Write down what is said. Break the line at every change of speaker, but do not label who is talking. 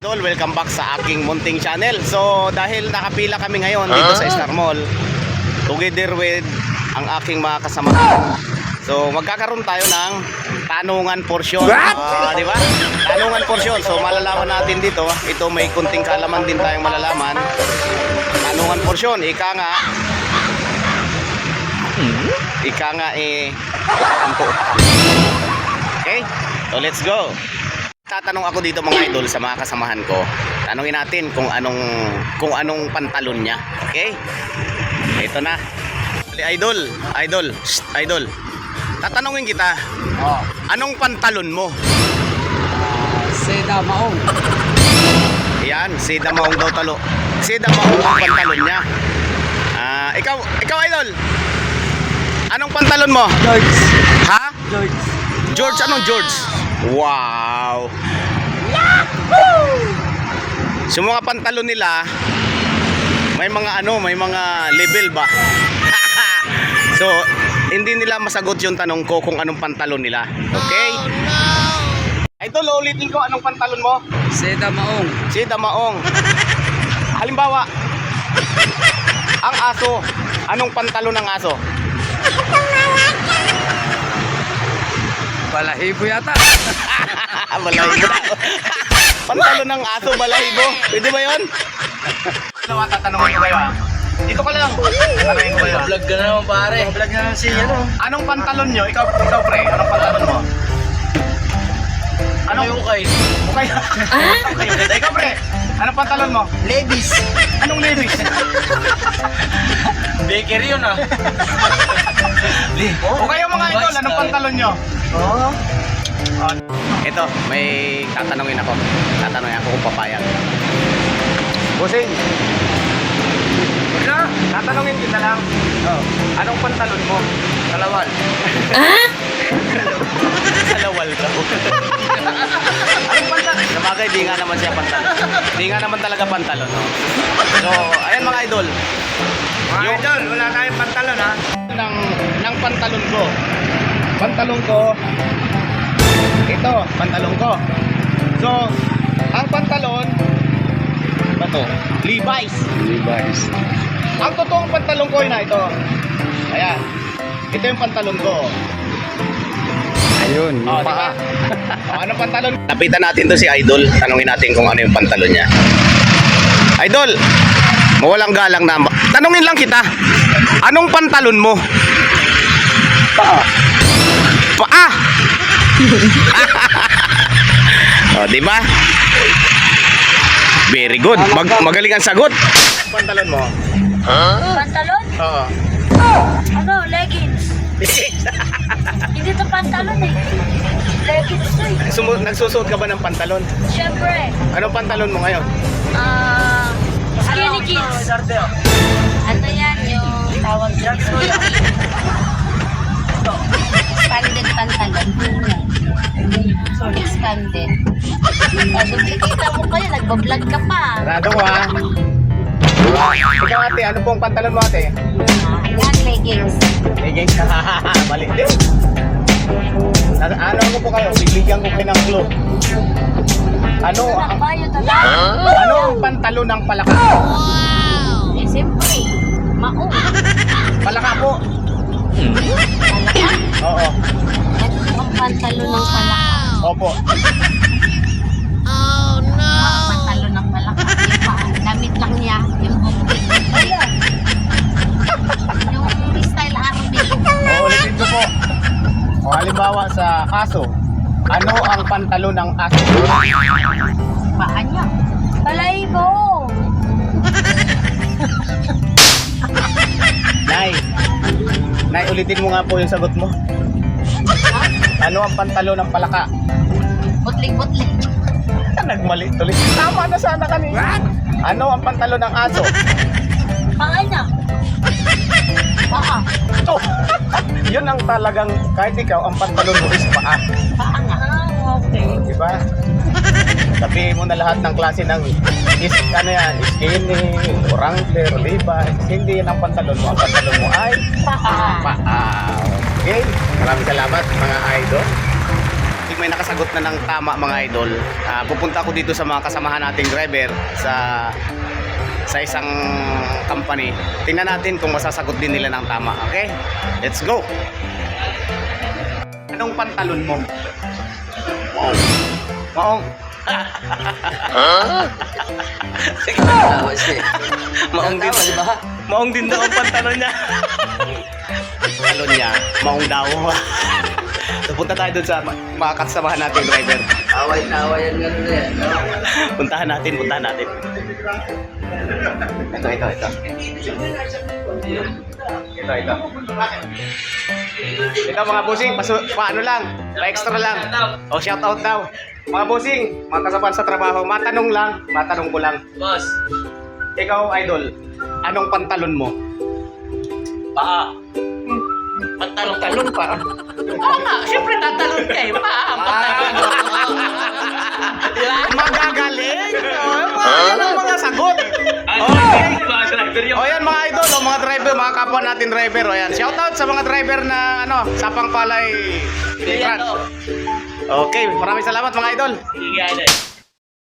Idol, welcome back sa aking munting channel. So, dahil nakapila kami ngayon dito sa Star Mall, together with ang aking mga kasamahan. So, magkakaroon tayo ng tanungan portion. Ah, di ba? Tanungan portion. So, malalaman natin dito. Ito may kunting kaalaman din tayong malalaman. Tanungan portion. Ika nga. Ika nga eh. Okay? So, let's go. Tatanong ako dito mga idol sa mga kasamahan ko. Tanungin natin kung anong kung anong pantalon niya. Okay? Ito na. Idol, idol, shh, idol. Tatanungin kita,
Oh,
anong pantalon mo?
Seda Maong.
Yan, si Damaong daw talo. Si Damaong ang pantalon niya. Ah, ikaw, ikaw idol. Anong pantalon mo?
George.
Ha?
George.
George, anong George? Wow! So mga pantalon nila, may mga ano, may mga level ba? so, hindi nila masagot yung tanong ko kung anong pantalon nila. Okay? Idol, ulitin ko anong pantalon mo?
Seda Maong.
Si Damaong. Halimbawa, ang aso, anong pantalon ng aso?
Balahibo yata.
balahibo. Pantalon ng aso, balahibo. Pwede ba yun? Ano tatanungin ko kayo ah? Dito ka lang. Tatanungin ko kayo.
Vlog ka na naman pare. Vlog na si ano.
Anong pantalon nyo? Ikaw, ikaw pre, anong pantalon mo? Anong
ukay?
Okay. okay, okay. Ikaw pre, anong pantalon mo?
Ladies.
Anong ladies?
Baker yun ah.
O idol, anong pantalon nyo?
Oh.
Ito, may tatanungin ako. Tatanungin ako kung papayag. Busing,
Ano?
tatanungin kita lang.
Oh.
Anong pantalon mo?
Kalawal.
Kalawal ka. Anong pantalon? Sabagay, di nga naman siya pantalon. Di nga naman talaga pantalon. No? So, ayan mga idol.
Mga
Yung-
idol, wala tayong pantalon ha.
ng, ng pantalon ko. Pantalon ko, ito, pantalon ko. So, ang pantalon, ba to? Levi's.
Levi's.
Ang totoong pantalon ko na ito. Ayan. Ito yung pantalon ko.
Ayun.
Oh, di ba? oh, ano pantalon? Lapitan natin to si Idol. Tanungin natin kung ano yung pantalon niya. Idol, mawalang galang na. Tanungin lang kita. Anong pantalon mo?
Paa.
Paa. oh, di ba? Very good. Mag magaling ang sagot. Pantalon mo?
Pantalon?
Oo.
Ano? Leggings. Hindi to pantalon eh. Leggings to eh.
Sumu- nagsusuot ka ba ng pantalon?
Siyempre,
Anong pantalon mo ngayon?
ah, skinny jeans. Ano yan yung tawag dyan? Expanded pantalon. Expanded. Ah, duplicate mo kayo, nagbablog ka pa.
Sarado ko ha. Ikaw ate, ano pong pantalon mo ate?
Yan, leggings.
Leggings. Mali din. Na- Ano ko po kayo? Bibigyan ko kayo ng clue. Ano
Ano
ang,
yun? Ano?
ano ang pantalon ng palaka?
Eh, siyempre, maong.
Palaka po.
Palaka.
Oo.
Ano ang pantalon ng palaka?
Opo.
Ang pantalon ng palaka. Pa, damit lang niya. Yung. Ayan. Yung style army.
O, ulitin ko po. O, halimbawa sa aso. Ano ang pantalon ng aso?
Paa niya.
Nay, ulitin mo nga po yung sagot mo. Ano ang pantalon ng palaka?
Butling-butling.
Nagmali tuloy. Tama na sana kanina. Ano ang pantalon ng aso?
Paa niya. Paa.
Ito. Yun ang talagang, kahit ikaw, ang pantalon mo is paa.
Paa
mo na lahat ng klase ng is, ano yan, skinny, wrangler, levi's. Hindi yan ang pantalon mo. Ang pantalon mo ay
Paa.
Okay? Maraming salamat mga idol. May nakasagot na ng tama mga idol, ah, pupunta ako dito sa mga kasamahan nating driver sa sa isang company. Tingnan natin kung masasagot din nila ng tama. Okay? Let's go! Anong pantalon mo? Maong. Maong.
Tawa siya.
Maong din.
Tawa, di ba?
Maong din daw ang pantalon niya. pantalon niya, maong daw. so, punta tayo dun sa mga kasamahan nating driver.
Gano'n na yan. no?
Puntahan natin, puntahan natin. Ito, ito, ito. Ito, ito. Ito mga bossing, pasu paano lang, pa-extra lang. O shout out daw. Mga bossing, mga kasapan sa trabaho, matanong lang, matanong ko lang.
Boss,
Ikaw, idol, anong pantalon mo?
paa. Pantalong-talong pa.
Paa, siyempre tatalon ka eh, paa, pantalon mo. Magagaling! Oh, mga, yan ang mga sagot. Okay. O yan mga idol, o mga driver, mga kapwa natin driver. O yan, shout out sa mga driver na ano, Sapang Palay Filtran. Okay, maraming salamat mga idol.
Sige, guys.